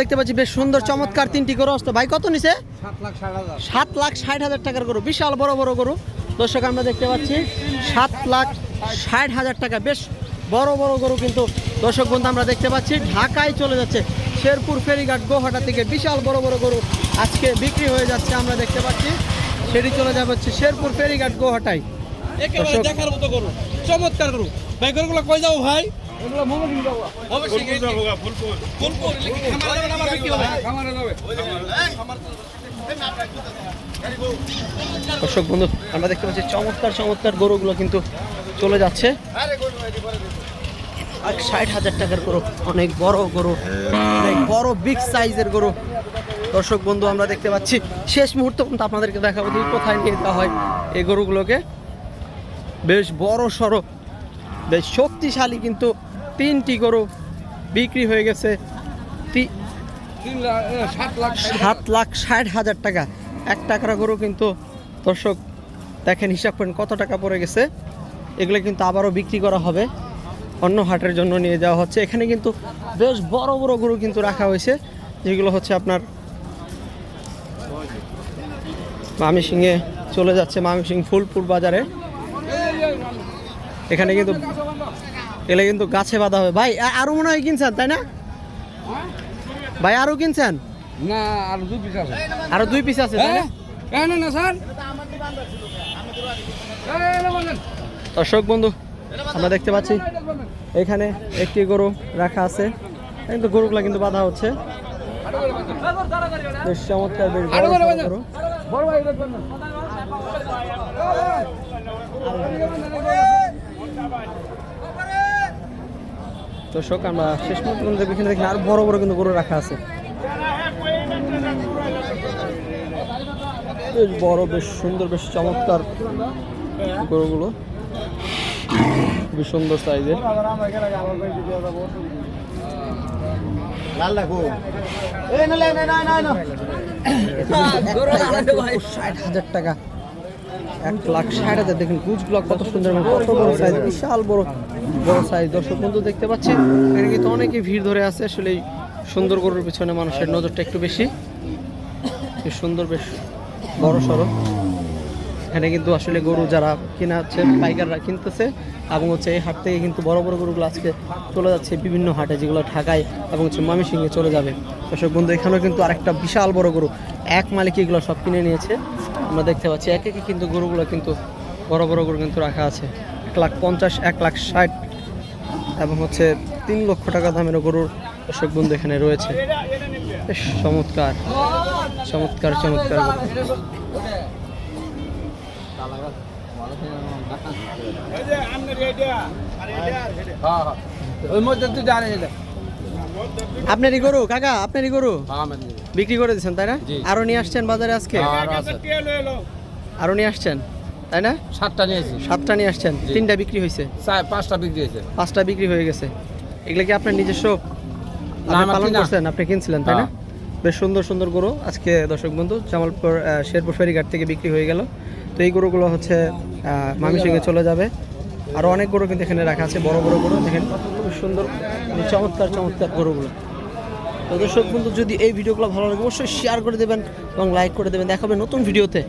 দেখতে পাচ্ছি বেশ সুন্দর চমৎকার তিনটি গরু আসতো ভাই কত নিছে? সাত লাখ ষাট হাজার। টাকার গরু বিশাল বড় বড় গরু। দর্শক আমরা দেখতে পাচ্ছি সাত লাখ ষাট হাজার টাকা বেশ বড় বড় গরু কিন্তু। দর্শক বন্ধু আমরা দেখতে পাচ্ছি ঢাকায় চলে যাচ্ছে শেরপুর ফেরিঘাট গোহাটা থেকে বিশাল বড় বড় গরু আজকে বিক্রি হয়ে যাচ্ছে আমরা দেখতে পাচ্ছি। সেটি চলে যাবে হচ্ছে শেরপুর ফেরিঘাট গোহাটায়। দেখার মতো করো চমৎকার গরু। ভাই গরুগুলো কই যাব ভাই? দর্শক বন্ধু আমরা দেখতে পাচ্ছি চমৎকার চমৎকার গরুগুলো কিন্তু চলে যাচ্ছে। ষাট হাজার টাকার গরু অনেক বড় গরু অনেক বড় বিগ সাইজের গরু। দর্শক বন্ধু আমরা দেখতে পাচ্ছি শেষ মুহূর্ত কিন্তু আপনাদেরকে দেখাবো যে কোথায় নিয়ে যাওয়া হয় এই গরুগুলোকে। বেশ বড় সড়ো বেশ শক্তিশালী কিন্তু তিনটি গরু বিক্রি হয়ে গেছে। সাত লাখ ষাট হাজার টাকা। এক টাকার গরু কিন্তু দর্শক দেখেন, হিসাব করেন কত টাকা পড়ে গেছে। এগুলো কিন্তু আবারও বিক্রি করা হবে। অন্য হাটের জন্য নিয়ে যাওয়া হচ্ছে। এখানে কিন্তু বেশ বড় বড় গরু কিন্তু রাখা হয়েছে, যেগুলো হচ্ছে আপনার মামিসিংয়ে চলে যাচ্ছে, মামিসিং ফুলপুর বাজারে। এখানে কিন্তু এগুলো কিন্তু গাছে বাঁধা হবে ভাই আ- আরও মনে হয় কিনছেন তাই না ভাই আরও কিনছেন না আর দুই পিস আছে আরও দুই পিস আছে তাই না? হ্যাঁ স্যার। দর্শক বন্ধু আমরা দেখতে পাচ্ছি এখানে একটি গরু রাখা আছে কিন্তু গরুগুলা কিন্তু বাঁধা হচ্ছে বেশ চমৎকার বেশ। গরু বড় ভাই দর্শক আমরা শেষ কিন্তু এখানে দেখি আরও বড় বড় কিন্তু গরু রাখা আছে। বেশ বড় বেশ সুন্দর বেশ চমৎকার গরুগুলো। খুবই সুন্দর সাইজের। ষাট হাজার টাকা। এক লাখ ষাট হাজার দেখুন গুজগুলো কত সুন্দর কত বড় সাইজ বিশাল বড়। বড় সাইজ দর্শক বন্ধু দেখতে পাচ্ছেন, এখানে কিন্তু অনেকে ভিড় ধরে আছে, আসলে সুন্দর গরুর পিছনে মানুষের নজরটা একটু বেশি। সুন্দর বেশ বড় সড়ো এখানে কিন্তু আসলে গরু যারা কিনা হচ্ছে, পাইকাররা কিনতেছে, এবং হচ্ছে এই হাট থেকে কিন্তু বড় বড় গরুগুলো আজকে চলে যাচ্ছে বিভিন্ন হাটে, যেগুলো ঢাকায় এবং হচ্ছে ময়মনসিংহে চলে যাবে। দর্শক বন্ধু, এখানেও কিন্তু আরেকটা বিশাল বড় গরু, এক মালিক এগুলো সব কিনে নিয়েছে। আমরা দেখতে পাচ্ছি, এক একে কিন্তু গরুগুলো কিন্তু বড় বড় গরু কিন্তু রাখা আছে। এক লাখ পঞ্চাশ এক লাখ ষাট এবং হচ্ছে তিন লক্ষ টাকা দামেরও গরুর দর্শক বন্ধু এখানে রয়েছে বেশ চমৎকার চমৎকার চমৎকার। হ্যাঁ, হ্যাঁ। আপনারই গরু কাকা আপনারই গরু হ্যাঁ। বিক্রি করে দিচ্ছেন তাই না। আরও নিয়ে আসছেন বাজারে আজকে আর আরও নিয়ে আসছেন তাই না? সাতটা নিয়েছি সাতটা নিয়ে আসছেন? তিনটা বিক্রি হয়েছে? পাঁচটা বিক্রি হয়েছে। পাঁচটা বিক্রি হয়ে গেছে। এগুলো কি আপনার নিজস্ব? পালন করছেন? আপনি কিনছিলেন তাই না? হ্যাঁ। বেশ সুন্দর সুন্দর গরু। আজকে দর্শক বন্ধু জামালপুর শেরপুর ফেরিঘাট থেকে বিক্রি হয়ে গেল। তো এই গরুগুলো হচ্ছে মামিসিংয়ে চলে যাবে। আরও অনেক গরু কিন্তু এখানে রাখা আছে বড় বড় গরু। দেখেন খুব সুন্দর চমৎকার চমৎকার গরুগুলো। তো দর্শক বন্ধু যদি এই ভিডিওগুলো ভালো লাগে অবশ্যই শেয়ার করে দেবেন এবং লাইক করে দেবেন। দেখাবে নতুন ভিডিওতে।